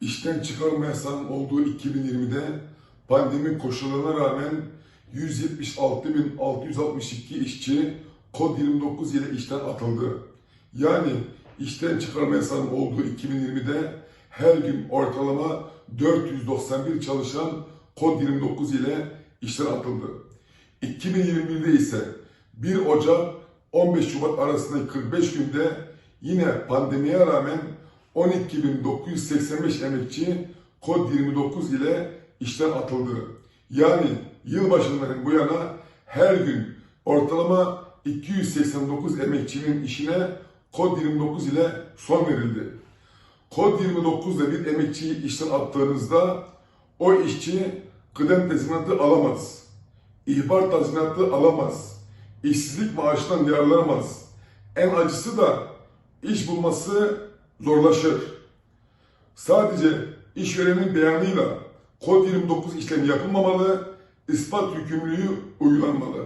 İşten çıkarma yasağının olduğu 2020'de pandemi koşullarına rağmen 176.662 işçi kod 29 ile işten atıldı. Yani işten çıkarma yasağının olduğu 2020'de her gün ortalama 491 çalışan kod 29 ile işten atıldı. 2021'de ise 1 Ocak 15 Şubat arasındaki 45 günde yine pandemiye rağmen 12.985 emekçi kod 29 ile işten atıldı. Yani yılbaşından bu yana her gün ortalama 289 emekçinin işine kod 29 ile son verildi. Kod 29 ile bir emekçiyi işten attığınızda o işçi kıdem tazminatı alamaz. İhbar tazminatı alamaz. İşsizlik maaşından yararlanamaz. En acısı da iş bulması zorlaşır. Sadece işverenin beyanıyla kod 29 işlemi yapılmamalı, ispat yükümlülüğü uygulanmalı.